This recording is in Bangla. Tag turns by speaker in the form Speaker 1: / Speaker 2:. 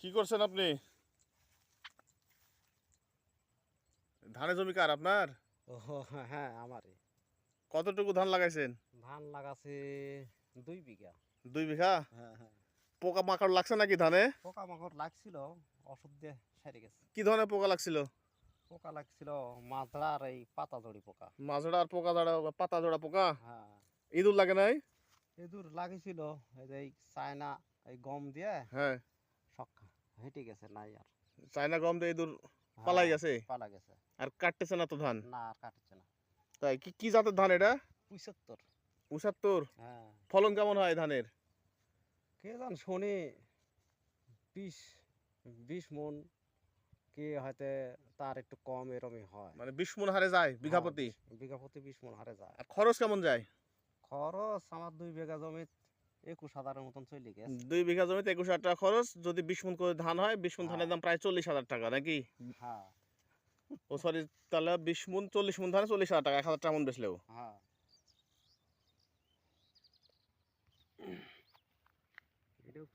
Speaker 1: কি করছেন আপনি? ধানের জমি কার আপনার?
Speaker 2: ও হ্যাঁ আমারই।
Speaker 1: কতটুকু ধান লাগাইছেন?
Speaker 2: ধান লাগাছে দুই বিঘা।
Speaker 1: দুই বিঘা?
Speaker 2: হ্যাঁ হ্যাঁ।
Speaker 1: পোকা মাকড় লাগছে নাকি ধানে?
Speaker 2: পোকামাকড় লাগছিল ওষুধ দিয়ে সেরে গেছে।
Speaker 1: কি ধরনের পোকা লাগছিল?
Speaker 2: পোকা লাগছিল মাজড়া আর এই পাতা জড়ি পোকা।
Speaker 1: মাজড়া আর পোকা জড়া পাতা জোড়া পোকা?
Speaker 2: হ্যাঁ।
Speaker 1: ইঁদুর লাগে নাই?
Speaker 2: এদুর লাগিছিল এই চায়না এই গম দিয়ে।
Speaker 1: হ্যাঁ।
Speaker 2: সব হেঁটে গেছে নাই আর।
Speaker 1: চায়না গম দিয়ে ইঁদুর
Speaker 2: হ্যাঁ,
Speaker 1: পালাই গেছে?
Speaker 2: পালা গেছে।
Speaker 1: আর কাটতেছে না তো ধান?
Speaker 2: না আর কাটছে না।
Speaker 1: তাই কি কি জাতের ধান এটা?
Speaker 2: পঁচাত্তর।
Speaker 1: পঁচাত্তর?
Speaker 2: হ্যাঁ।
Speaker 1: ফলন কেমন হয় ধানের?
Speaker 2: কে জান শনি বিশ বিশ মন। কে হয়তো তার একটু কম এরমই হয়।
Speaker 1: মানে বিশ মন হারে যায় বিঘা
Speaker 2: হ্যাঁ,
Speaker 1: প্রতি
Speaker 2: বিঘা প্রতি বিশ মন হারে যায়।
Speaker 1: আর খরচ কেমন যায়?
Speaker 2: খরচ আমার দুই বিঘা জমি একুশ হাজারের মতন চলে গেছে।
Speaker 1: দুই বিঘা জমিতে একুশ হাজার টাকা খরচ যদি বিশ মন করে ধান হয় বিশ মন ধানের
Speaker 2: হ্যাঁ।
Speaker 1: দাম প্রায় চল্লিশ হাজার টাকা নাকি?
Speaker 2: হ্যাঁ।
Speaker 1: ও সরি তাহলে বিশ মন চল্লিশ মন ধানে চল্লিশ হাজার টাকা এক হাজার টাকা মন বেচলেও।
Speaker 2: হ্যাঁ। এটাও